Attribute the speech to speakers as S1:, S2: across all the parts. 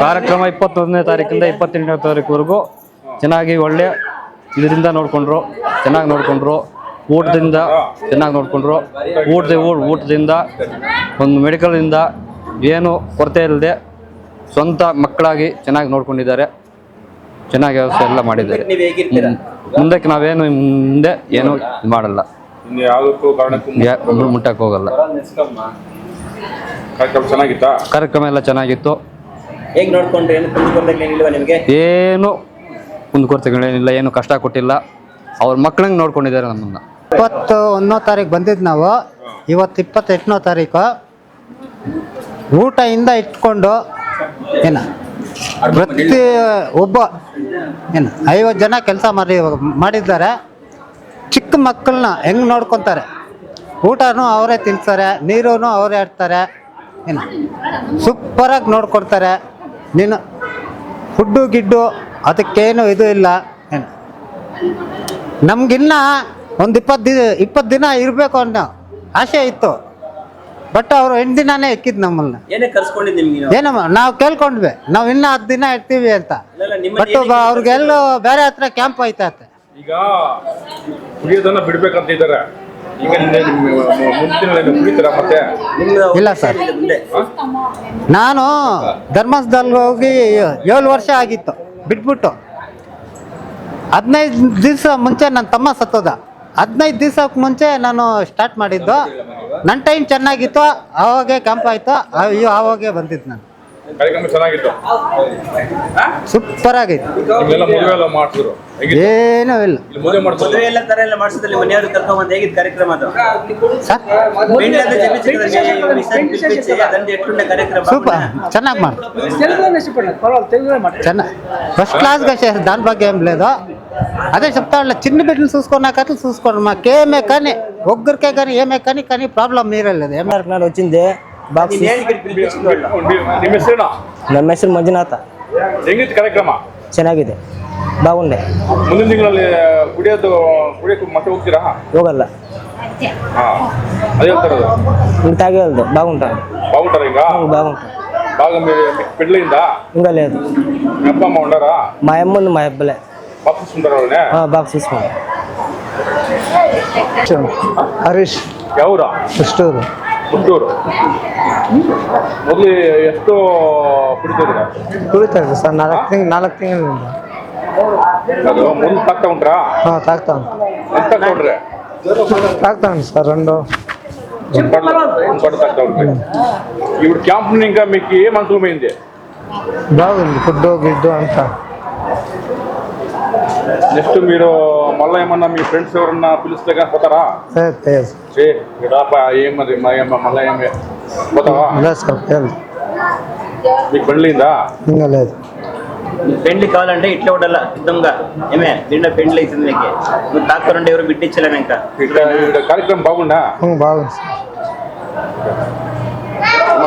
S1: ಕಾರ್ಯಕ್ರಮ ಇಪ್ಪತ್ತೊಂದನೇ ತಾರೀಕಿಂದ ಇಪ್ಪತ್ತೆಂಟನೇ ತಾರೀಕುವರೆಗೂ ಚೆನ್ನಾಗಿ ಒಳ್ಳೆ ಇದರಿಂದ ನೋಡಿಕೊಂಡ್ರು ಚೆನ್ನಾಗಿ ನೋಡಿಕೊಂಡ್ರು ಊಟದಿಂದ ಚೆನ್ನಾಗಿ ನೋಡಿಕೊಂಡ್ರು. ಊಟದ ಊಟ- ಊಟದಿಂದ ಒಂದು ಮೆಡಿಕಲಿಂದ ಏನು ಕೊರತೆ ಇಲ್ಲದೆ ಸ್ವಂತ ಮಕ್ಕಳಾಗಿ ಚೆನ್ನಾಗಿ ನೋಡ್ಕೊಂಡಿದ್ದಾರೆ. ಚೆನ್ನಾಗಿ ವ್ಯವಸ್ಥೆ ಎಲ್ಲ ಮಾಡಿದ್ದಾರೆ. ಮುಂದಕ್ಕೆ ನಾವೇನು ಮುಂದೆ ಏನು ಮಾಡಲ್ಲ. ಮುಟ್ಟಕ್ಕೆ ಹೋಗಲ್ಲ.
S2: ಕಾರ್ಯಕ್ರಮ ಚೆನ್ನಾಗಿತ್ತಾ?
S1: ಕಾರ್ಯಕ್ರಮ ಎಲ್ಲ ಚೆನ್ನಾಗಿತ್ತು.
S3: ಹೇಗ್ ನೋಡ್ಕೊಂಡ್ರಿ? ಏನು ಕುಂದುಕೊರತೆಗಳಿಲ್ವಾ ನಿಮಗೆ?
S1: ಏನು ಕುಂದುಕೊರತೆಗಳೇನಿಲ್ಲ ಏನು ಕಷ್ಟ ಕೊಟ್ಟಿಲ್ಲ. ಅವ್ರ ಮಕ್ಕಳಂಗೆ ನೋಡ್ಕೊಂಡಿದ್ದಾರೆ ನಮ್ಮನ್ನ.
S4: ಇಪ್ಪತ್ತು ಒಂದನೇ ತಾರೀಕು ಬಂದಿದ್ದು ನಾವು. ಇವತ್ತು ಇಪ್ಪತ್ತೆಂಟನೇ ತಾರೀಕು ಊಟದಿಂದ ಇಟ್ಕೊಂಡು ಏನ ಪ್ರತಿ ಒಬ್ಬ ಏನು ಐವತ್ತು ಜನ ಕೆಲಸ ಮಾಡಿ ಮಾಡಿದ್ದಾರೆ. ಚಿಕ್ಕ ಮಕ್ಕಳನ್ನ ಹೆಂಗೆ ನೋಡ್ಕೊತಾರೆ? ಊಟನೂ ಅವರೇ ತಿಂತಾರೆ ನೀರೂ ಅವರೇ ಆಡ್ತಾರೆ ಏನು ಸೂಪರಾಗಿ ನೋಡ್ಕೊಡ್ತಾರೆ. ನೀನು ಫುಡ್ಡು ಗಿಡ್ಡು ಅದಕ್ಕೇನು ಇದು ಇಲ್ಲ. ಏನು ನಮಗಿನ್ನ ಒಂದು ಇಪ್ಪತ್ತು ದಿನ ಇಪ್ಪತ್ತು ದಿನ ಇರಬೇಕು ಅನ್ನೋ ಆಸೆ ಇತ್ತು. ಬಟ್ ಅವರು ಎಂಟು ದಿನಾನೇ ಇಕ್ಕಿದ್ ನಮ್ಮನ್ನ
S3: ಏನೇ ಕರ್ಸ್ಕೊಂಡಿದ್ ನಿಮ್ಗೆ
S4: ಏನಮ್ಮ ನಾವು ಕೇಳ್ಕೊಂಡ್ವಿ. ನಾವು ಇನ್ನ ಹತ್ತು ದಿನ ಇರ್ತೀವಿ ಅಂತ. ಬಟ್
S3: ಅವ್ರಿಗೆಲ್ಲೂ
S4: ಅವ್ರಿಗೆಲ್ಲೋ ಬೇರೆ ಹತ್ರ ಕ್ಯಾಂಪ್ ಐತೆ
S2: ಈಗ ಬಿಡ್ಬೇಕಂತ ಇದ್ದಾರೆ
S4: ಇಲ್ಲ ಸರ್. ನಾನು ಧರ್ಮಸ್ಥಳದಲ್ಲಿ ಹೋಗಿ ಏಳು ವರ್ಷ ಆಗಿತ್ತು, ಬಿಟ್ಬಿಟ್ಟು. ಹದಿನೈದು ದಿವಸ ಮುಂಚೆ ನನ್ನ ತಮ್ಮ ಸತ್ತೋದ. ಹದಿನೈದು ದಿವಸಕ್ಕೆ ಮುಂಚೆ ನಾನು ಸ್ಟಾರ್ಟ್ ಮಾಡಿದ್ದು. ನನ್ನ ಟೈಮ್ ಚೆನ್ನಾಗಿತ್ತು, ಆವಾಗೇ ಕ್ಯಾಂಪ್ ಆಯಿತು ಆವಾಗೆ ಬಂದಿದ್ದು ನಾನು.
S2: ಕಾರ್ಯಕ್ರಮ ಚೆನ್ನಾಗಿತ್ತು
S4: ಸೂಪರ್ ಆಗಿತ್ತು
S2: ನಿಮ್ಗೆಲ್ಲ ಮದುವೆ ಎಲ್ಲ ಮಾಡಿಸಿದ್ರು ಹೇಗಿತ್ತು
S4: ಏನೂ ಇಲ್ಲ
S2: ಇಲ್ಲಿ ಮದುವೆ ಮಾಡಿಸೋದು
S3: ಮದುವೆ ಎಲ್ಲ ತರ ಎಲ್ಲ ಮಾಡಿಸಿದ್ರೆ ಮನೆಯವ್ರು ಕರ್ಕೊಂಡ್ ಹೇಗಿದ್ ಕಾರ್ಯಕ್ರಮ ಅದು
S4: ಸರ್
S3: పెండ్లి అంతా చెప్పించు పిలిపించి అదంతా ఎట్లుండే కార్యక్రమం
S4: ಸೂಪರ್ ಚೆನ್ನಾಗಿ ಮಾಡಿ
S5: తెలుగులోనే చెప్పండి పర్వాలేదు తెలుగులో మాట్లాడండి
S4: ಚೆನ್ನಾಗಿ ఫస్ట్ క్లాస్గా చేశారు దాని ಬಗ್ಗೆ ఏం లేదు అదే చెప్తా ఉన్నా చిన్న బిడ్డలు చూసుకున్నాకట్లు చూసుకోండి మాకేమే కానీ ఒక్కరికే కానీ ఏమే కానీ కానీ ప్రాబ్లం మీరే లేదు ఏమే
S6: నాడు వచ్చింది బాక్స్
S3: నేను ఇక్కడ పిలిపించిన
S2: ನಿಮ್ಮ ಹೆಸರೇನಾ
S6: ನಮ್ಮ ಹೆಸರು ಮಂಜುನಾಥ
S2: ಹೆಂಗಿತ್ತು ಕಾರ್ಯಕ್ರಮ
S6: ಚೆನ್ನಾಗಿದೆ ಬಾಗುಂಡೆ
S2: ಮುಂದಿನ ತಿಂಗಳಲ್ಲಿ ಕುಡಿಯೋದು ಕುಡಿಯೋಕೆ ಮತ್ತೆ ಹೋಗ್ತೀರಾ
S6: ಹೋಗಲ್ಲ
S2: ಹಾ ಅದೇ ಹೇಳ್ತಾರದು
S6: ఇంక తాగేది బాగుంటాను
S2: బాగుంటారు ఇంకా
S6: బాగుంటాను
S2: బాగా మీ పెళ్ళయిందా
S6: ఇంకా లేదు
S2: మీ అప్ప అమ్మ ఉండారా
S6: మా అమ్మ ఉంది మా అబ్బలే
S2: బాగా చూసుకుంటారా వాళ్ళని
S6: బాక్స్ తీసుకోండి
S4: ಹರೀಶ್
S2: ಯಾವೂರ
S4: ಫಸ್ಟೂರು
S2: ಹುಟ್ಟೂರು ಮೊದಲು ಎಷ್ಟು ಕುಡಿತಿದ್ದೀರಾ
S4: ಕುಡಿತಾರೆ ಸರ್ ನಾಲ್ಕು ತಿಂಗ್ ನಾಲ್ಕು ತಿಂಗಳಿಂದ
S2: ಅದು ಮುಂದೆ ತಾಗ್ತಾ ಉಂಟ್ರಾ
S4: ಹಾಂ ತಾಗ್ತಾನೆ
S2: ఎంత తగ్గొడ్రే
S4: తాగుతాను సార్ రెండు
S2: ఇంకోటి తగ్గ ఉంటాయి ఇప్పుడు క్యాంప్ ఇంకా మీకు ఏం అనుకూలమైంది
S4: బాగుంది ఫుడ్ గిడ్డు అంతా
S2: నెక్స్ట్ మీరు మళ్ళీ ఏమన్నా మీ ఫ్రెండ్స్ ఎవరన్నా పిలిస్తే కానీ పోతారా
S4: లేదు లేదు
S2: ఏ రాపా ఏమది మా ఏమ మళ్ళీ ఏమి పోతావా
S4: లేదు సార్ లేదు
S2: మీకు పెళ్ళిందా
S4: ఇంకా లేదు
S3: పెండ్లి కావాలంటే ఇట్లా ఉండాల సిద్ధంగా ఏమే నిన్న పెండ్లి అవుతుంది నీకు నువ్వు తాక్కరుంటే ఎవరు బిడ్డించలేను ఇంకా
S2: ఇక్కడ ఇక్కడ కార్యక్రమం బాగుండా
S4: ఉం, బాగుంది సార్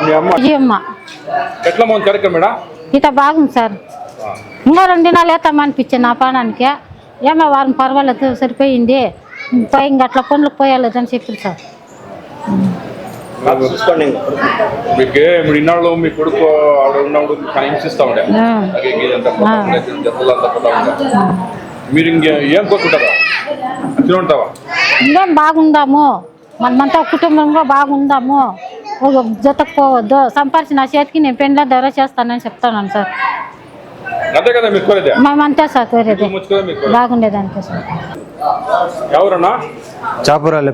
S2: మీ అమ్మ
S7: అమ్మ
S2: ఎట్లా బాగుంది కార్యక్రమం మేడం
S7: ఇట బాగుంది సార్ ఇంకా రెండు దినాలు వేస్తామనిపించింది నా ప్రాణానికి ఏమో వారం పర్వాలేదు సరిపోయింది పై ఇంక అట్లా పనులకు పోయాలేదు అని చెప్పారు సార్.
S2: మీకు ఇప్పుడు ఇన్నాళ్ళు మీ కొడుకు ఆవిడ ఉన్నప్పుడు హింసిస్తా ఉండే? మీరు ఇంకే ఏం కోరుకుంటారా? అట్లా ఉంటావా?
S7: ఇంకేం బాగుందాము? మనమంతా కుటుంబంగా బాగుందాము? ఒక జతకు పోవద్దు. సంపాదించిన చేతికి నేను పెండ్ల ధర చేస్తానని చెప్తాను సార్. మేమంతా బాగుండేది
S1: చాపురాలు.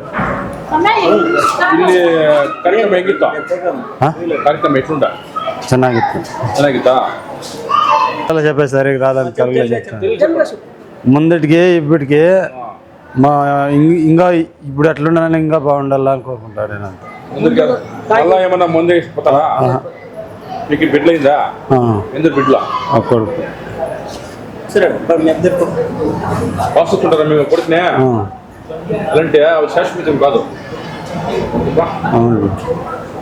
S1: చాలా చెప్పారు రాదని ముందటికి ఇప్పటికి మా ఇంకా ఇప్పుడు ఎట్లుండాలని ఇంకా
S2: బాగుండాలనుకోకుంటారు ఏమన్నా ముందే ఇచ్చిపోతారా మీకు బిడ్డలైందా
S1: ఆ,
S2: ఎందుకు బిడ్డల
S1: ఆ కొడుకు
S3: సరే మరి మీ ఇద్దరు
S2: వాస్తుంటారా మేము కొడుకునే
S1: ఆ,
S2: అలాంటి అవి శాశ్వతం కాదు
S1: అవును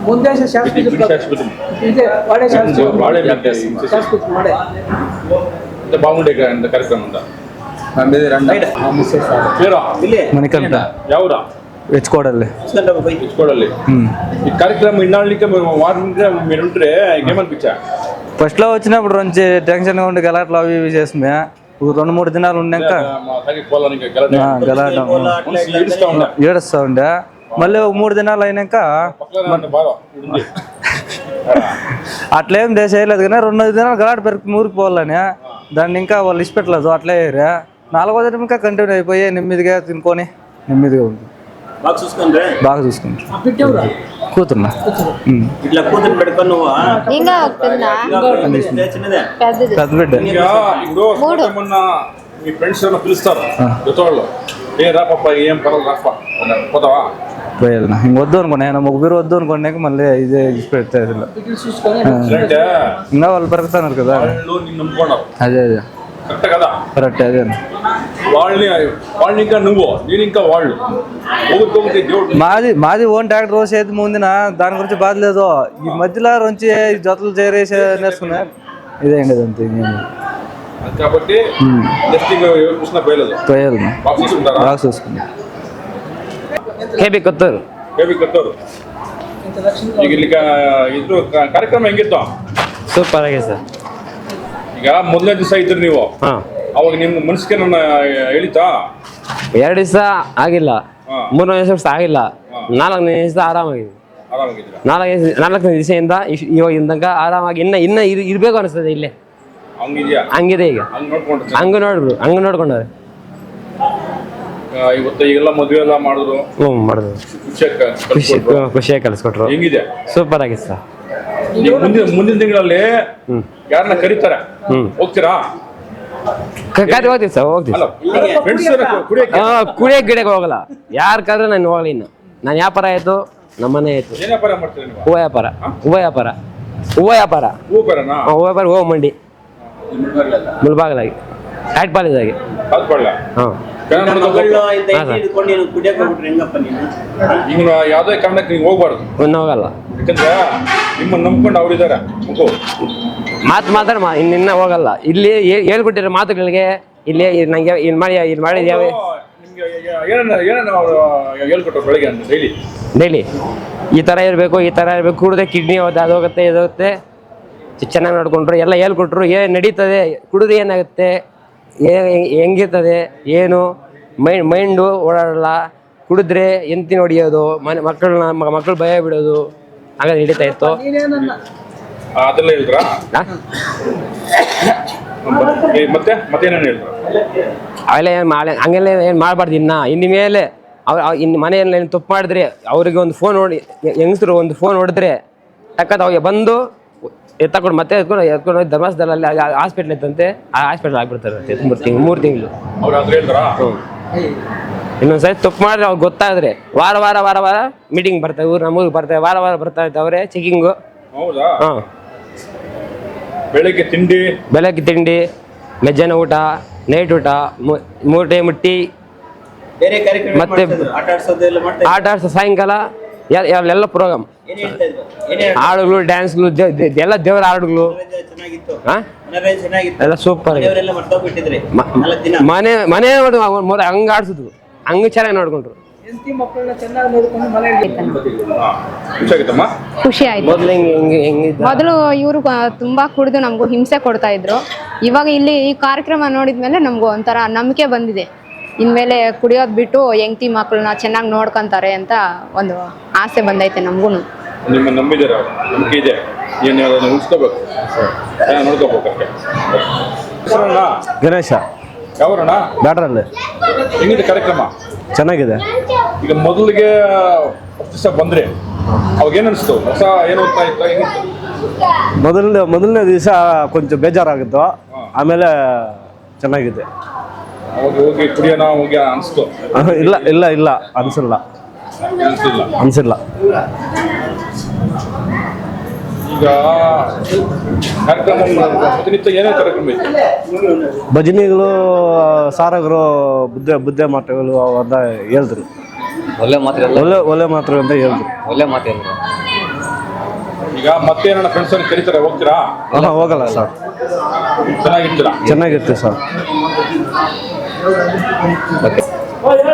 S5: ముందే
S2: ఇది
S5: శాస్త్రి
S2: ఇది శాశ్వతం
S5: ఇదే వాడే శాస్త్రి
S2: వాడే మీకు చేస్తాం.
S5: శాస్త్రి వాడే
S2: ఇంత బాగుండే కా- ఇంత కార్యక్రమం ఉందా పేరా
S3: ಇಲ್ಲಿ
S1: మణికంఠ
S2: ఫస్ట్లో కార్యక్రమం ఇన్నాళ్ళకి వారం
S8: ఫస్ట్లో వచ్చినప్పుడు నుంచి టెన్షన్గా ఉండి గలాట్లు అవి ఇవి చేసినా రెండు మూడు దినాలు ఉన్నాక
S2: గలాటం. ఏడుస్తూ
S8: ఉండే. మళ్ళీ మూడు దినాలు అయినాక అట్లేం చేయలేదు కానీ రెండు దినాలు గలాట్ పెరుగు ఊరికి పోవాలని. దాన్ని ఇంకా వాళ్ళు ఇచ్చిపెట్టలేదు. అట్లే నాలుగో దినం ఇంకా కంటిన్యూ అయిపోయి నెమ్మదిగా తినుకొని నెమ్మదిగా ఉంటుంది
S3: బాగా చూసుకుంటా
S8: కూతురున్నా
S3: ఇట్లా కూతురు పెట్టుకొని
S8: పెద్ద బిడ్డ.
S2: ఇప్పుడు మీ ఫ్రెండ్స్ పిలుస్తారు? రా పాప ఏం పర్వాలేదు రాపా? పోతావా?
S8: ఇంక వద్దు అనుకున్నా ముగ్గురు వద్దు అనుకున్నాక మళ్ళీ ఇదే
S2: పెడతాయి
S8: ఇంకా వాళ్ళు పెరుగుతున్నారు కదా. అదే అదే.
S2: కరెక్ట్ కదా?
S8: కరెక్ట్ అదే.
S2: వాళ్ళని వాళ్ళని ఇంకా నువ్వు నేను ఇంకా వాళ్ళు ఒకరికొకరికి దేవుడు
S8: మాది మాది ఓన్ ట్రాక్టర్ రోజు అయితే ముందున దాని గురించి బాధ లేదు ఈ మధ్యలో నుంచి ఈ జతలు చేరేసి నేర్చుకున్నా ఇదే అండి అంతే ఇంకేం లేదు.
S2: కాబట్టి నెక్స్ట్ ఇంకా ఎవరు చూసినా పోయలేదు
S8: పోయేది
S2: బాగా చూసుకుంటారా
S8: బాగా చూసుకుంది కేబీ కొత్తూరు
S2: ಬೇಬಿ ಕತ್ತೋರು
S9: ಇಂಥ ಲಕ್ಷಣ
S2: ಈಗ ಇಲ್ಲಿ ಇದು ಕ- ಕಾರ್ಯಕ್ರಮ ಹೆಂಗಿತ್ತು
S8: ಸೂಪರ್ ಆಗಿದೆ ಸರ್
S2: ಈಗ ಮೊದಲನೇ ದಿವಸ ಇದ್ರಿ ನೀವು
S8: ಹಾಂ
S2: ಅವಾಗ ನಿಮ್ಮ ಮನಸ್ಸಿಗೆ ನನ್ನ ಹೇಳಿತಾ
S8: ಎರಡು ದಿವಸ ಆಗಿಲ್ಲ.
S2: ಮೂರು
S8: ಮೂರನೇ ದಿವಸ ಆಗಿಲ್ಲ. ನಾಲ್ಕನೇ ದಿವಸ ಆರಾಮಾಗಿದೆ
S2: ಆರಾಮಾಗಿದ್ದೀರಾ?
S8: ನಾಲ್ಕು ನಾಲ್ಕನೇ ದಿವಸದಿಂದ ಇವಾಗಿನ ತನಕ ಆರಾಮಾಗಿ ಇನ್ನ ಇನ್ನ ಇರ್- ಇರ್ಬೇಕು ಅನಿಸ್ತದೆ ಇಲ್ಲೇ.
S2: ಹಂಗಿದ್ಯಾ?
S8: ಹಂಗಿದೆ ಈಗ.
S2: ಹಂಗ್ ನೋಡ್ಕೊಂಡು
S8: ಹಂಗ ನೋಡ್ಕೊಂಡ್ರೆ
S2: ಇವತ್ತು ಈಗೆಲ್ಲ ಮದುವೆ ಎಲ್ಲ ಮಾಡಿದ್ರು.
S8: ಹ್ಞೂ ಮಾಡಿದ್ರು.
S2: ಖುಷಿಯಾಗಿ
S8: ಖುಷಿ
S2: ಕಳ್ಸ್ಕೊಟ್ರು.
S8: ಖುಷಿಯಾಗಿ ಕಲಿಸ್ಕೊಟ್ರು
S2: ಹೆಂಗಿದೆ?
S8: ಸೂಪರ್ ಆಗಿತ್ತು ಸರ್.
S2: ಈಗ ಮುಂದಿನ ಮುಂದಿನ ತಿಂಗಳಲ್ಲಿ ಯಾರನ್ನ ಕರೀತಾರೆ?
S8: ಹ್ಮ್.
S2: ಹೋಗ್ತೀರಾ?
S8: ಕರಿ ಹೋಗ್ತೀವಿ ಸರ್ ಹೋಗ್ತೀವಿ. ಹಾಂ ಕುಡಿಯೋಕೆ ಗಿಡಕ್ಕೆ ಹೋಗಲ್ಲ. ಯಾರು ಕರೆದ್ರೆ ನಾನು ಹೋಗಲಿ ಇನ್ನು. ನಾನು ವ್ಯಾಪಾರ ಆಯಿತು ನಮ್ಮನೆ ಆಯಿತು
S2: ಏನ್ ವ್ಯಾಪಾರ ಮಾಡ್ತೀರಾ ನೀವು?
S8: ಹೂವು ವ್ಯಾಪಾರ ಹೂವು ವ್ಯಾಪಾರ. ಹೂವು ವ್ಯಾಪಾರ. ಹೂವು ವ್ಯಾಪಾರ ಹೂವು ಮಂಡಿ. ಮುಳ್ಬಾಗಲಾಗಿ. ಆಯ್ತು ಪಾಲಿದಾಗೆ ಹಾಂ.
S2: ಯಾವುದೇ ಕಾರಣಕ್ಕೆ ನೀವು ಹೋಗ್ಬಾರ್ದು.
S8: ಒಂದು ಹೋಗಲ್ಲ.
S2: ಯಾಕಂದ್ರೆ ನಿಮ್ಮನ್ನ ನಂಬ್ಕೊಂಡು ಅವ್ರಿದ್ದಾರೆ.
S8: ಮಾತು ಮಾತಾಡ ಮಾ ಇನ್ನ ಹೋಗಲ್ಲ. ಇಲ್ಲಿ ಹೇಳ್ಕೊಟ್ಟಿರೋ ಮಾತುಗಳಿಗೆ ಇಲ್ಲಿ ನಂಗೆ ಇಲ್ಲಿ ಮಾಡಿ ಇಲ್ಲಿ ಮಾಡಿದ ಯಾವ
S2: ಡೈಲಿ
S8: ಡೈಲಿ. ಈ ಥರ ಇರಬೇಕು ಈ ಥರ ಇರಬೇಕು. ಕುಡಿದ್ರೆ ಕಿಡ್ನಿ ಹೋಗುತ್ತೆ ಅದು ಹೋಗುತ್ತೆ ಇದು ಹೋಗುತ್ತೆ. ಚೆನ್ನಾಗಿ ನೋಡಿಕೊಂಡ್ರು. ಎಲ್ಲ ಹೇಳ್ಕೊಟ್ರು. ಏನು ನಡೀತದೆ. ಕುಡಿದ್ರೆ ಏನಾಗುತ್ತೆ? ಏ- ಹೆಂಗಿರ್ತದೆ? ಏನು? ಮೈಂಡ್ ಮೈಂಡು ಓಡಾಡಲ್ಲ. ಕುಡಿದ್ರೆ ಎಂತಿನ ಹೊಡಿಯೋದು? ಮನೆ ಮಕ್ಕಳನ್ನ ಮಕ್ಕಳು ಭಯ ಬಿಡೋದು? ಹಾಗೆ ನಡೀತಾ ಇತ್ತು.
S9: ನೀನೇನನ್ನ
S2: ಅದೆಲ್ಲ ಹೇಳಿದ್ರ? ಮತ್ತೆ ಮತ್ತೇನೇನು ಹೇಳಿದ್ರ?
S8: ಅವೆಲ್ಲ ಏನು ಮಾಡಿ ಹಂಗೆಲ್ಲ ಏನು ಮಾಡಬಾರ್ದು ಇನ್ನ. ಇನ್ನು ಮೇಲೆ ಅವ್ರು ಇನ್ನು ಮನೆಯಲ್ಲಿ ಏನು ತಪ್ಪು ಮಾಡಿದ್ರೆ ಅವರಿಗೆ ಒಂದು ಫೋನ್ ನೋಡಿ ಹೆಂಗಸರು ಒಂದು ಫೋನ್ ಹೊಡೆದ್ರೆ ಯಾಕಂದ್ರೆ ಅವಾಗ ಬಂದು ಎತ್ತಕೊಂಡು ಮತ್ತೆ ಎತ್ಕೊಂಡು ಧರ್ಮಸ್ಥಳದಲ್ಲಿ ಅಲ್ಲಿ ಹಾಸ್ಪಿಟ್ಲ್ ಇತ್ತಂತೆ ಆ ಹಾಸ್ಪಿಟ್ಲ್ ಆಗ್ಬಿಡ್ತಾರೆ ಮೂರು ತಿಂಗಳು ಮೂರು ತಿಂಗಳು. ಇನ್ನೊಂದ್ಸರಿ ತಪ್ಪು ಮಾಡಿದ್ರೆ ಅವ್ರು ಗೊತ್ತಾದ್ರೆ ವಾರ ವಾರ ವಾರ ವಾರ ಮೀಟಿಂಗ್ ಬರ್ತಾರೆ ಊರು ನಮ್ಮೂರಿಗೆ ಬರ್ತಾರೆ ವಾರ ವಾರ ಬರ್ತಾ ಇದ್ದಾವ್ರೆ ಚೆಕಿಂಗು
S2: ಹೌದಾ?
S8: ಹಾಂ.
S2: ಬೆಳಿಗ್ಗೆ ತಿಂಡಿ
S8: ಬೆಳಗ್ಗೆ ತಿಂಡಿ ಮಧ್ಯಾಹ್ನ ಊಟ ನೈಟ್ ಊಟ ಮೂರು ಟೈಮ್ ಟೀ
S3: ಬೇರೆ ಕಾರ್ಯಕ್ರಮ
S8: ಮತ್ತೆ-
S3: ಆಟ ಆಡ್ಸೋದು ಎಲ್ಲ ಮಾಡ್ತಾ
S8: ಆಟ ಆಡ್ಸೋ ಸಾಯಂಕಾಲ ಎಲ್- ಎಲ್ಲ ಪ್ರೋಗ್ರಾಮ್ ಹಾಡುಗಳು ಡ್ಯಾನ್ಸ್ಗಳು ಎಲ್ಲ ದೇವರ ಹಾಡುಗಳು.
S3: ಚೆನ್ನಾಗಿತ್ತು.
S8: ಹಾ?
S3: ಮನೋರಂಜನೆ ಚೆನ್ನಾಗಿತ್ತು.
S8: ಎಲ್ಲ ಸೂಪರ್ ಮನೆ ಮನೆ ಹಂಗ ಆಡ್ಸಿದ್ರು ಹಂಗ ಚೆನ್ನಾಗಿ ನೋಡ್ಕೊಂಡ್ರು.
S9: ಹೆಂಡತಿ ಮಕ್ಕಳನ್ನ ಚೆನ್ನಾಗಿ ನೋಡ್ಕೊಂಡು ಮನೆಯಲ್ಲಿ
S2: ಹಾ ಖುಷಿಯಾಗಿತ್ತಮ್ಮ
S5: ಖುಷಿ ಆಯ್ತು.
S8: ಮೊದಲು ಹಿಂಗೆ ಹಿಂಗೆ ಹೆಂಗಿದ್ದ
S5: ಮೊದಲು ಇವರು ತುಂಬಾ ಕುಡಿದು ನಮಗೂ ಹಿಂಸೆ ಕೊಡ್ತಾ ಇದ್ರು. ಇವಾಗ ಇಲ್ಲಿ ಈ ಕಾರ್ಯಕ್ರಮ ನೋಡಿದ್ಮೇಲೆ ನಮಗೂ ಒಂಥರ ನಂಬಿಕೆ ಬಂದಿದೆ. ಇನ್ಮೇಲೆ ಕುಡಿಯೋದ್ ಬಿಟ್ಟು ಹೆಂಡತಿ ಮಕ್ಕಳನ್ನ ಚೆನ್ನಾಗಿ ನೋಡ್ಕೊಂತಾರೆ ಅಂತ ಒಂದು ಆಸೆ ಬಂದೈತೆ ನಮಗೂ
S2: ನಿಮ್ಮ ನಂಬಿದ್ದಾರೆ ಅವ್ರು ನಂಬಿಕೆ ಇದೆ? ಏನು ಅದನ್ನು ಉಳಿಸ್ಕೋಬೇಕು? ಚೆನ್ನಾಗಿ ನೋಡ್ಕೋಬೇಕು ಅಷ್ಟೇ ಹೆಸರಣ್ಣ
S8: ಗಣೇಶ
S2: ಯಾವರಣ್ಣ?
S8: ಬ್ಯಾಟ್ರಲ್ಲಿ
S2: ಹೆಂಗಿದೆ ಕಾರ್ಯಕ್ರಮ?
S8: ಚೆನ್ನಾಗಿದೆ.
S2: ಈಗ ಮೊದಲಿಗೆ ಬಂದ್ರೆ ದಿವಸ ಬಂದ್ರಿ ಅವಾಗ ಏನು ಅನಿಸ್ತು? ಹೊಸ ಏನು ಅಂತ ಇತ್ತು ಹೆಂಗಿತ್ತು
S10: ಮೊದಲನೇ ಮೊದಲನೇ ದಿವಸ ಕೊಂಚ ಬೇಜಾರಾಗಿತ್ತು. ಆಮೇಲೆ ಚೆನ್ನಾಗಿದೆ.
S2: ಅವಾಗ ಹೋಗಿ ಕುಡಿಯೋಣ ಹೋಗಿ ಅನಿಸ್ತು.
S10: ಇಲ್ಲ ಇಲ್ಲ ಇಲ್ಲ. ಅನ್ಸಿಲ್ಲ.
S2: ಅನಿಸಿಲ್ಲ.
S10: ಅನ್ಸಿಲ್ಲ.
S2: ಈಗ ಕಾರ್ಯಕ್ರಮ ಪ್ರತಿನಿತ್ಯ ಏನೇ ಕಾರ್ಯಕ್ರಮ ಇತ್ತು
S10: ಭಜನೆಗಳು ಸಾರಗರು ಬುದ್ಧ ಬುದ್ಧ ಮಾತುಗಳು ಅಂತ ಹೇಳಿದ್ರು.
S8: ಒಳ್ಳೆ ಮಾತ್ರ
S10: ಒಳ್ಳೆ ಒಳ್ಳೆ ಮಾತು ಅಂತ ಹೇಳಿದ್ರು.
S8: ಒಳ್ಳೆ ಮಾತು
S2: ಈಗ ಮತ್ತೆ ನನ್ನ ಫ್ರೆಂಡ್ಸ್ ಅವ್ರಿಗೆ ಕರೀತಾರೆ ಹೋಗ್ತೀರಾ?
S10: ಅಲ್ಲ ಹೋಗಲ್ಲ ಸರ್
S2: ಚೆನ್ನಾಗಿರ್ತೀರಾ?
S10: ಚೆನ್ನಾಗಿತ್ತು ಸರ್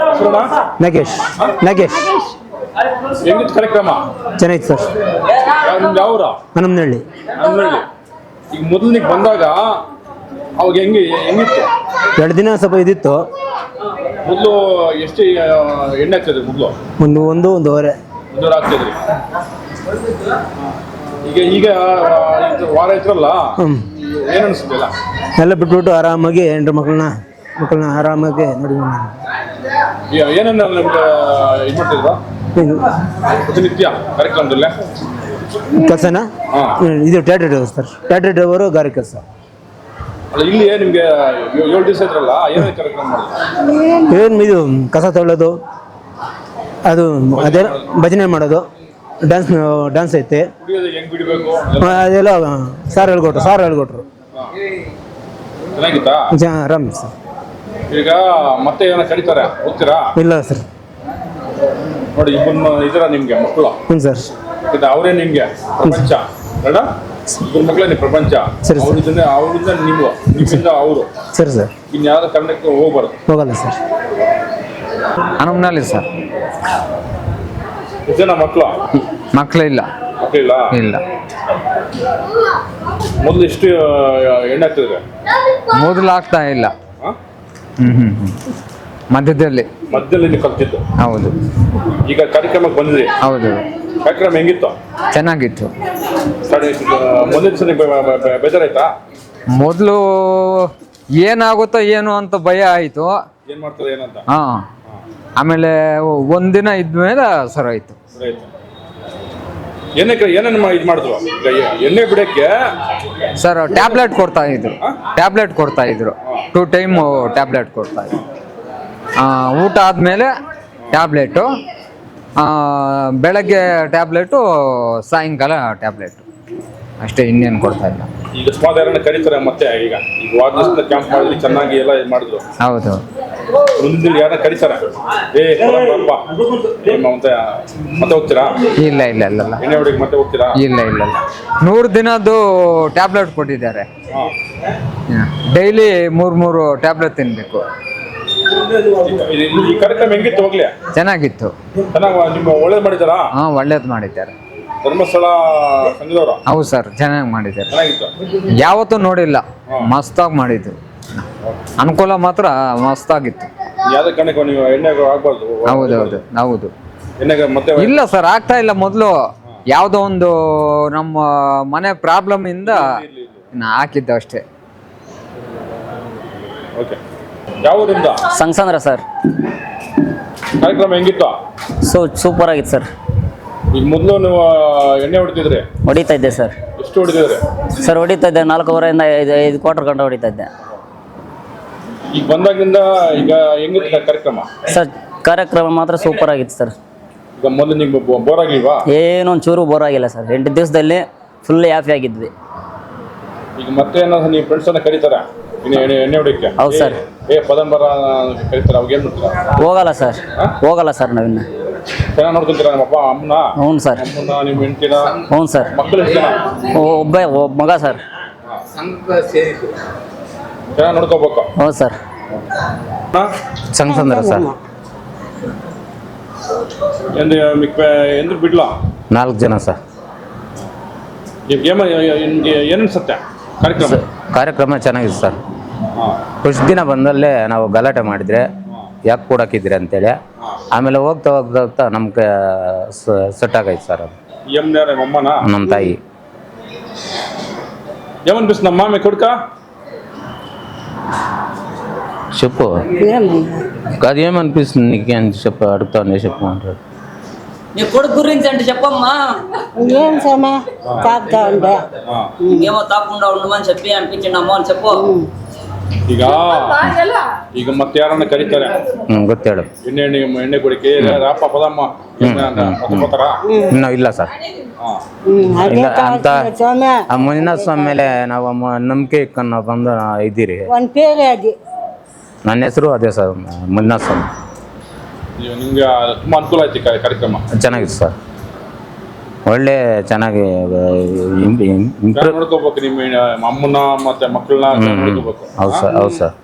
S2: ಹೆಸರಣ್ಣ?
S4: ನಗೇಶ್ ನಗೇಶ್.
S2: ಹೆಂಗಿತ್ತು ಕಾರ್ಯಕ್ರಮ?
S4: ಚೆನ್ನಾಗಿತ್ತು ಸರ್.
S2: ನಿಮ್ದು ಯಾವ ಊರು
S4: ಹನುಮನಹಳ್ಳಿ
S2: ಹನ್ನೆರಡು ಈಗ ಮೊದಲಿಗೆ ಬಂದಾಗ ಅವಾಗ ಹೆಂಗೆ ಹೆಂಗಿತ್ತು?
S11: ಎರಡು ದಿನ ಸ್ವಲ್ಪ ಇದಿತ್ತು.
S2: ಮೊದಲು ಎಷ್ಟು ಎಣ್ಣೆ ಹಾಕ್ತಿದ್ರಿ ಮೊದಲು?
S11: ಒಂದು ಒಂದು ಒಂದೂವರೆ.
S2: ಒಂದೂವರೆ ಆಗ್ತದ್ರಿ ಈಗ ಈಗ ಇದು ವಾರ ಇದ್ರಲ್ಲ?
S11: ಹ್ಮ್.
S2: ಏನು ಅನಿಸ್ತಿಲ್ಲ
S11: ಎಲ್ಲ? ಬಿಟ್ಬಿಟ್ಟು ಆರಾಮಾಗಿ ಹೆಂಡ್ರ ಮಕ್ಕಳನ್ನ ಮಕ್ಕಳನ್ನ ಆರಾಮಾಗಿ ನೋಡಿ
S2: ಏನನ್ನ ನಿಮ್ಗೆ ಇದು ಮಾಡ್ತಿದ್ರು? ಪ್ರತಿನಿತ್ಯ ಕಾರ್ಯಕ್ರಮದಲ್ಲೇ
S11: ಕೆಲಸನ. ಇದು ಟ್ಯಾಟ್ರಿ ಡ್ರೈವರ್ ಸರ್ ಟ್ಯಾಟ್ರಿ ಡ್ರೈವರು ಗಾರಿ ಕೆಲಸ.
S2: ಅಲ್ಲ ಇಲ್ಲಿ ನಿಮ್ಗೆ ಏ- ಏಳು ದಿವಸ ಇದ್ರಲ್ಲ ಏನೇನು ಕಾರ್ಯಕ್ರಮ
S11: ಏನು ಇದು ಕಸ ತೊಳೆಯೋದು ಅದು ಅದೇ ಭಜನೆ ಮಾಡೋದು ಡ್ಯಾನ್ಸ್ ಡ್ಯಾನ್ಸ್ ಐತೆ. ಅದೆಲ್ಲ ಸಾರ್ ಹೇಳ್ಕೊಟ್ರು ಸಾರ್ ಹೇಳ್ಕೊಟ್ರು.
S2: ಚೆನ್ನಾಗಿತ್ತಾ?
S11: ಆರಾಮ್ ಸರ್
S2: ಈಗ ಮತ್ತೆ ಏನೋ ಕರೀತಾರೆ ಹೋಗ್ತೀರಾ?
S11: ಇಲ್ಲ ಸರ್
S2: ನೋಡಿ ಇಬ್ಬರು ಇದರ ನಿಮ್ಗೆ ಮಕ್ಕಳು.
S11: ಹ್ಞೂ ಸರ್.
S2: ಇದು ಅವರೇ ನಿಮ್ಗೆ ಪ್ರಪಂಚ. ಅಲ್ಲ ಇಬ್ಬರು ಮಕ್ಕಳೇ ನಿಮ್ಮ ಪ್ರಪಂಚ.
S11: ಸರಿ, ಸರ್.
S2: ಅವ್ರಿಂದ ಅವರಿಂದ ನೀವು. ನಿಮ್ಮಿಂದ ಅವರು.
S11: ಸರಿ ಸರ್.
S2: ಇನ್ಯಾವ ಕಾರಣಕ್ಕೆ ಹೋಗ್ಬಾರ್ದು.
S11: ಹೋಗಲ್ಲ ಸರ್.
S12: ಹನುಮನಲ್ಲಿ ಸರ್.
S2: ಇದನ್ನ ಮಕ್ಕಳು?
S12: ಮಕ್ಕಳು ಇಲ್ಲ.
S2: ಮಕ್ಕಳಿಲ್ಲ
S12: ಇಲ್ಲ?
S2: ಮೊದಲು ಎಷ್ಟು ಹಾಕ್ತಿದ್ರೆ?
S12: ಮೊದಲು ಆಗ್ತಾ ಇಲ್ಲ.
S2: ಹಾ?
S12: ಹ್ಮ್ ಹ್ಮ್ ಹ್ಮ್. ಮಧ್ಯದಲ್ಲಿ.
S2: ಮಧ್ಯದಲ್ಲಿ ನೀವು ಕಲ್ತಿದ್ದು.
S12: ಹೌದು.
S2: ಈಗ ಕಾರ್ಯಕ್ರಮಕ್ಕೆ ಬಂದಿದೆ
S12: ಹೌದು.
S2: ಕಾರ್ಯಕ್ರಮ ಹೆಂಗಿತ್ತು?
S12: ಚೆನ್ನಾಗಿತ್ತು.
S2: ಸರಿ ದಿವಸ ನಿಮ್ಗೆ ಬೆ- ಬೆ- ಬೆ- ಬೇಜಾರಾಯ್ತಾ?
S12: ಮೊದಲು ಏನಾಗುತ್ತೋ ಏನು ಅಂತ ಭಯ ಆಯಿತು.
S2: ಏನ್ ಮಾಡ್ತಾರೆ ಏನಂತ
S12: ಹಾಂ. ಆಮೇಲೆ ಒಂದಿನ ಇದ್ಮೇಲೆ ಸರ್ ಆಯ್ತು.
S2: ಸರಿ ಆಯ್ತು. ಏನಕ್ಕೆ ಏನೇನು ಇದು ಮಾಡಿದ್ರು? ಈಗ ಎ- ಎಣ್ಣೆ ಬಿಡಕ್ಕೆ
S12: ಸರ್ ಟ್ಯಾಬ್ಲೆಟ್ ಕೊಡ್ತಾ ಇದ್ರು. ಟ್ಯಾಬ್ಲೆಟ್ ಕೊಡ್ತಾ ಇದ್ರು. ಟೂ ಟೈಮ್ ಟ್ಯಾಬ್ಲೆಟ್ ಕೊಡ್ತಾ ಇದ್ರು. ಊಟ ಆದಮೇಲೆ ಟ್ಯಾಬ್ಲೆಟು ಬೆಳಗ್ಗೆ ಟ್ಯಾಬ್ಲೆಟು ಸಾಯಂಕಾಲ ಟ್ಯಾಬ್ಲೆಟು. ಅಷ್ಟೇ ಇನ್ನೇನು ಕೊಡ್ತಾ ಇಲ್ಲ.
S2: ಈಗ ಸುಮಾರು ಕರೀತಾರೆ ಮತ್ತೆ ಈಗ. ಈಗ ದಿವಸದ ಕ್ಯಾಂಪ್ ಮಾಡಿದ್ರಿ ಚೆನ್ನಾಗಿ ಎಲ್ಲ ಇದು ಮಾಡಿದ್ರು.
S12: ಹೌದು.
S2: ಮುಂದಿನ ದಿನ ಯಾರನ್ನ ಕರೀತಾರೆ? ಏ ಬರಪ್ಪ ಮತ್ತೆ ಹೋಗ್ತೀರಾ?
S12: ಇಲ್ಲ ಇಲ್ಲ ಇಲ್ಲ ಇಲ್ಲ.
S2: ಮತ್ತೆ ಹೋಗ್ತೀರಾ?
S12: ಇಲ್ಲ ಇಲ್ಲ ಇಲ್ಲ. ನೂರು ದಿನದ್ದು ಟ್ಯಾಬ್ಲೆಟ್ ಕೊಟ್ಟಿದ್ದಾರೆ. ಡೈಲಿ ಮೂರು ಮೂರು ಟ್ಯಾಬ್ಲೆಟ್ ತಿನ್ನಬೇಕು
S2: ಈ- ಈ- ಈ ಕಾರ್ಯಕ್ರಮ ಹೆಂಗಿತ್ತು ಹೋಗ್ಲಿ?
S12: ಚೆನ್ನಾಗಿತ್ತು.
S2: ಚೆನ್ನಾಗಿ ನಿಮ್ಮ ಒಳ್ಳೇದು ಮಾಡಿದಾರಾ
S12: ಹಾಂ ಒಳ್ಳೇದು ಮಾಡಿದ್ದಾರೆ.
S2: ಧರ್ಮಸ್ಥಳ ಸಂಘದವರು?
S12: ಹೌದು ಸರ್ ಚೆನ್ನಾಗಿ ಮಾಡಿದ್ದಾರೆ.
S2: ಚೆನ್ನಾಗಿತ್ತು.
S12: ಯಾವತ್ತೂ ನೋಡಿಲ್ಲ ಮಸ್ತಾಗಿ ಮಾಡಿದ್ರು ಅನುಕೂಲ ಮಾತ್ರ ಮಸ್ತಾಗಿತ್ತು.
S2: ಯಾವ್ದೇ ಕಾರಣಕ್ಕೆ ನೀವು ಎಣ್ಣೆಗೆ ಆಗ್ಬಾರ್ದು
S12: ಹೌದೌದು ಹೌದು.
S2: ಎಣ್ಣೆಗೆ ಮತ್ತೆ
S12: ಇಲ್ಲ ಸರ್ ಆಗ್ತಾ ಇಲ್ಲ ಮೊದಲು. ಯಾವುದೋ ಒಂದು ನಮ್ಮ ಮನೆ ಪ್ರಾಬ್ಲಮ್ ಇಂದ ಹಾಕಿದ್ದು ಅಷ್ಟೇ.
S2: ಓಕೆ. ಯಾವ ಸಂಸಂದ್ರ
S13: ಸಂಗ್ಸಂದ್ರ ಸರ್.
S2: ಕಾರ್ಯಕ್ರಮ ಹೆಂಗಿತ್ತು?
S13: ಸೊ ಸೂಪರ್ ಆಗಿತ್ತು ಸರ್.
S2: ಈಗ ಮೊದಲು ನೀವು ಎಣ್ಣೆ ಹೊಡಿತಿದ್ರಿ?
S13: ಹೊಡಿತಾ ಇದ್ದೆ ಸರ್.
S2: ಎಷ್ಟು ಹೊಡಿತಿದ್ರಿ?
S13: ಸರ್ ಹೊಡಿತಾ ಇದ್ದೆ ನಾಲ್ಕೂವರೆಯಿಂದ ಐದು ಐದು ಕ್ವಾರ್ಟರ್ ಗಂಟೆ ಹೊಡಿತಾ ಇದ್ದೆ.
S2: ಈಗ ಬಂದಾಗಿಂದ ಈಗ ಹೆಂಗಿತ್ತು ಕಾರ್ಯಕ್ರಮ?
S13: ಸರ್ ಕಾರ್ಯಕ್ರಮ ಮಾತ್ರ ಸೂಪರ್ ಆಗಿತ್ತು ಸರ್.
S2: ಈಗ ಮೊದಲು ನಿಮ್ಗೆ ಬೋರ್ ಆಗಿಲ್ವಾ?
S13: ಏನೋ ಒಂಚೂರು ಬೋರ್ ಆಗಿಲ್ಲ ಸರ್. ಎಂಟು ದಿವಸದಲ್ಲಿ ಫುಲ್ ಹ್ಯಾಪಿ ಆಗಿದ್ವಿ.
S2: ಈಗ ಮತ್ತೆ ಏನಾದ್ರು ನೀವು ಫ್ರೆಂಡ್ಸನ್ನು ಕರೀತಾರ?
S13: ಹೌದು ಸರ್.
S2: ಏ ಪದಂಬರ ಕರೀತಾರ ಅವಾಗ ಏನ್
S13: ಹೋಗಲ್ಲ ಸರ್. ಹೋಗಲ್ಲ ಸರ್ ನಾವಿನ್ನ
S2: ಚೆನ್ನಾಗಿ ನೋಡ್ಕೊಂತೀರ ನಮ್ಮಪ್ಪ ಅಮ್ಮನ?
S13: ಹ್ಞೂ ಸರ್.
S2: ಅಮ್ಮನ ನಿಮ್ಮ ಹೆಂಡತಿನ?
S13: ಹ್ಞೂ ಸರ್.
S2: ಮಕ್ಕಳು ಜನ
S13: ಒಬ್ಬ ಒಬ್ಬ ಮಗ ಸರ್.
S2: ಚೆನ್ನಾಗಿ ನೋಡ್ಕೋಬೇಕು.
S13: ಹೌದು ಸರ್.
S12: ಸಂಗಸಂದ್ರ ಸರ್.
S2: ಎಂದು ಮಿಕ್ಕ ಎಂದು ಬಿಡ್ಲ?
S12: ನಾಲ್ಕು ಜನ ಸರ್.
S2: ನಿಮ್ಗೆ ಏನು ಅನ್ಸುತ್ತೆ ಕಾರ್ಯಕ್ರಮ?
S12: ಕಾರ್ಯಕ್ರಮ ಚೆನ್ನಾಗಿದೆ ಸರ್.
S2: ಹಾಂ
S12: ಖುಷಿ ದಿನ ಬಂದಲ್ಲೇ ನಾವು ಗಲಾಟೆ ಮಾಡಿದ್ರೆ ಯಾಕೆ ಕೂಡಕ್ಕಿದ್ರಿ ಅಂತೇಳಿ ಆಮೇಲೆ ಹೋಗ್ತಾ ಹೋಗ್ತಾ ಹೋಗ್ತಾ ನಮ್ಗೆ ಸೆಟ್ ಆಗೈತೆ ಸರ್ ಅದು
S2: ಎಮ್ನ ನಿಮ್ಮ ಅಮ್ಮನ
S12: ನಮ್ಮ ತಾಯಿ
S2: ఏమనిపిస్తుంది అమ్మా మీ కొడుక
S12: చెప్పు అది ఏమనిపిస్తుంది నీకేం చెప్పు అడుగుతాను చెప్పు అంటాడు
S13: నీ కొడుకు గురించి అంటే చెప్పమ్మా
S14: ఏం సమయ తాగుతా ఉండే
S13: ఏమో తాకుండా ఉండమని చెప్పి అనిపించింది అమ్మ అని చెప్పు
S2: ಈಗ ಈಗ ಮತ್ತೆ ಯಾರನ್ನ ಕರೀತಾರೆ?
S12: ಹ್ಞೂ ಗೊತ್ತೇಳು
S2: ಎಣ್ಣೆ ಎಣ್ಣೆ ಎಣ್ಣೆ ಕುಡಿಕೆ ರಾಪ ಪದಮ್ಮ
S12: ಇನ್ನು ಇಲ್ಲ ಸರ್. ಇಲ್ಲ ಅಂತ ಆ ಮುಂದಿನ ಸ್ವಾಮಿ ಮೇಲೆ ನಾವು ಮ- ನಂಬಿಕೆ ಇಟ್ಕೊಂಡು ನಾವು ಬಂದು ಇದ್ದೀರಿ.
S14: ಒಂದು ಪೇರೆ ಅದು
S12: ನನ್ನ ಹೆಸರು ಅದೇ ಸರ್ ಮುಂದಿನ ಸ್ವಾಮಿ
S2: ನೀವು ನಿಮ್ಗೆ ತುಂಬಾ ಅನುಕೂಲ ಆಯ್ತು ಈ ಕಾರ್ಯಕ್ರಮ.
S12: ಚೆನ್ನಾಗಿದೆ ಸರ್. ಒಳ್ಳೆ ಚೆನ್ನಾಗಿ ಇಂಪ್ರೂವ್
S2: ನೋಡ್ಕೋಬೇಕು ನಿಮ್ಮ ಅಮ್ಮನ ಮತ್ತೆ ಮಕ್ಕಳನ್ನ
S12: ಹೌದು ಸರ್ ಹೌದು ಸರ್.